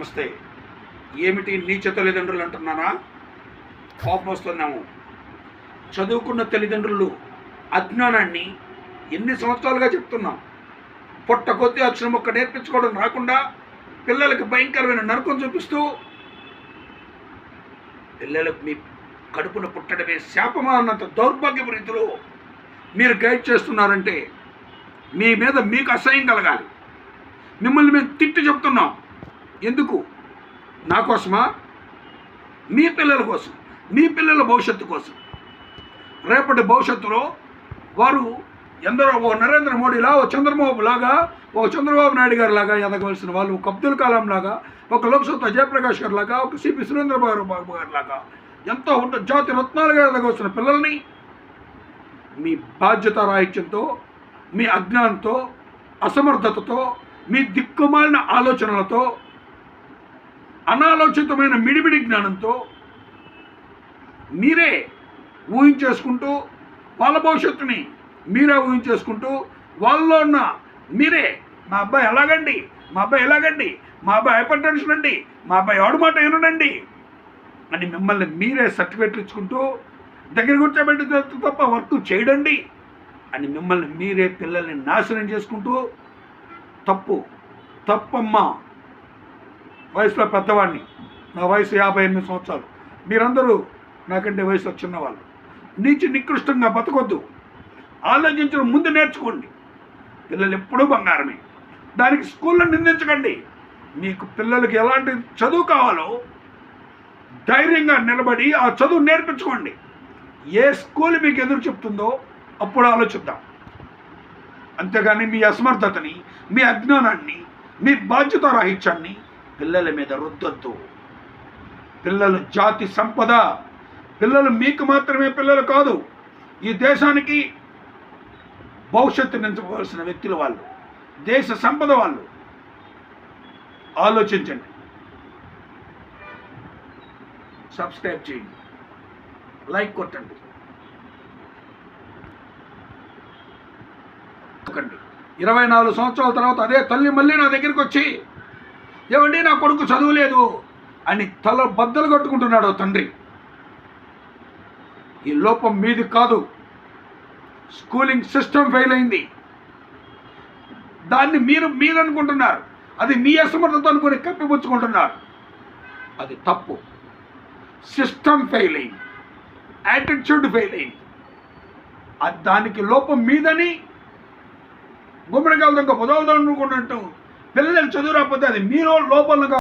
నమస్తే. ఏమిటి నీచ తల్లిదండ్రులు అంటున్నారా? కోపం వస్తున్నాము చదువుకున్న తల్లిదండ్రులు అజ్ఞానాన్ని ఎన్ని సంవత్సరాలుగా చెప్తున్నాం. పొట్ట కొద్ది అక్షరం ఒక్క నేర్పించుకోవడం రాకుండా పిల్లలకి భయంకరమైన నరకం చూపిస్తూ పిల్లలకు మీ కడుపున పుట్టడమే శాపమా అన్నంత దౌర్భాగ్యపు రీతిలో మీరు గైడ్ చేస్తున్నారంటే మీ మీద మీకు అసహ్యం కలగాలి. మిమ్మల్ని మేము తిట్టి చెప్తున్నాం. ఎందుకు? నా కోసమా? మీ పిల్లల కోసం మీ పిల్లల భవిష్యత్తు కోసం. రేపటి భవిష్యత్తులో వారు ఎందరో ఓ నరేంద్ర మోడీలా ఓ చంద్రబాబు లాగా ఒక చంద్రబాబు నాయుడు గారు లాగా ఎదగవలసిన వాళ్ళు ఒక అబ్దుల్ కలాం లాగా ఒక లోక్సత్తా జయప్రకాష్ గారు లాగా ఒక సిపి సురేంద్రబాబు బాబు గారు లాగా ఎంతో ఉన్న జాతి రత్నాలుగా ఎదగవలసిన పిల్లల్ని మీ బాధ్యత రాహిత్యంతో మీ అజ్ఞానంతో అసమర్థతతో మీ దిక్కుమాలిన ఆలోచనలతో అనాలోచితమైన మిడిమిడి జ్ఞానంతో మీరే ఊహించేసుకుంటూ వాళ్ళ భవిష్యత్తుని మీరే ఊహించేసుకుంటూ వాళ్ళలో ఉన్న మీరే మా అబ్బాయి ఎలాగండి? మా అబ్బాయి ఎలాగండి? మా అబ్బాయి హైపర్ టెన్షన్ అండి? మా అబ్బాయి ఆడుమాట మాట ఏనుడండి అని మిమ్మల్ని మీరే సర్టిఫికెట్లు ఇచ్చుకుంటూ దగ్గర కూర్చోబెట్టి తప్ప వర్క్ చేయడండి అని మిమ్మల్ని మీరే పిల్లల్ని నాశనం చేసుకుంటూ తప్పు తప్పమ్మా వయసులో పెద్దవాడిని. నా వయసు యాభై ఎనిమిది సంవత్సరాలు. మీరందరూ నాకంటే వయసులో చిన్నవాళ్ళు. నీచి నికృష్టంగా బతకొద్దు. ఆలోచించడం ముందు నేర్చుకోండి. పిల్లలు ఎప్పుడూ బంగారమే. దానికి స్కూల్లో నిందించకండి. మీకు పిల్లలకి ఎలాంటి చదువు కావాలో ధైర్యంగా నిలబడి ఆ చదువు నేర్పించుకోండి. ఏ స్కూల్ మీకు ఎదురు చెప్తుందో అప్పుడు ఆలోచిద్దాం. అంతేగాని మీ అసమర్థతని మీ అజ్ఞానాన్ని మీ బాధ్యత రాహిత్యాన్ని పిల్లల మీద రుద్దొద్దు. పిల్లలు జాతి సంపద. పిల్లలు మీకు మాత్రమే పిల్లలు కాదు ఈ దేశానికి భవిష్యత్తు నించవలసిన వ్యక్తులు వాళ్ళు దేశ సంపద వాళ్ళు. ఆలోచించండి. సబ్స్క్రైబ్ చేయండి. లైక్ కొట్టండి. ఇరవై నాలుగు సంవత్సరాల తర్వాత అదే తల్లి మళ్ళీ నా దగ్గరికి వచ్చి ఏమండి నా కొడుకు చదువులేదు అని తల బద్దలు కట్టుకుంటున్నాడు తండ్రి. ఈ లోపం మీది కాదు. స్కూలింగ్ సిస్టమ్ ఫెయిల్ అయింది. దాన్ని మీరు మీరు అనుకుంటున్నారు అది మీ అసమర్థత అనుకుని కప్పిపుచ్చుకుంటున్నారు. అది తప్పు. సిస్టమ్ ఫెయిల్ అయింది. యాటిట్యూడ్ ఫెయిల్ అయింది. అది దానికి లోపం మీదని గుమ్మడికాయలు ఇంకా మొదలుదాం అనుకున్నట్టు పిల్లలకు చదువు రాకపోతే అది మీలో లోపలగా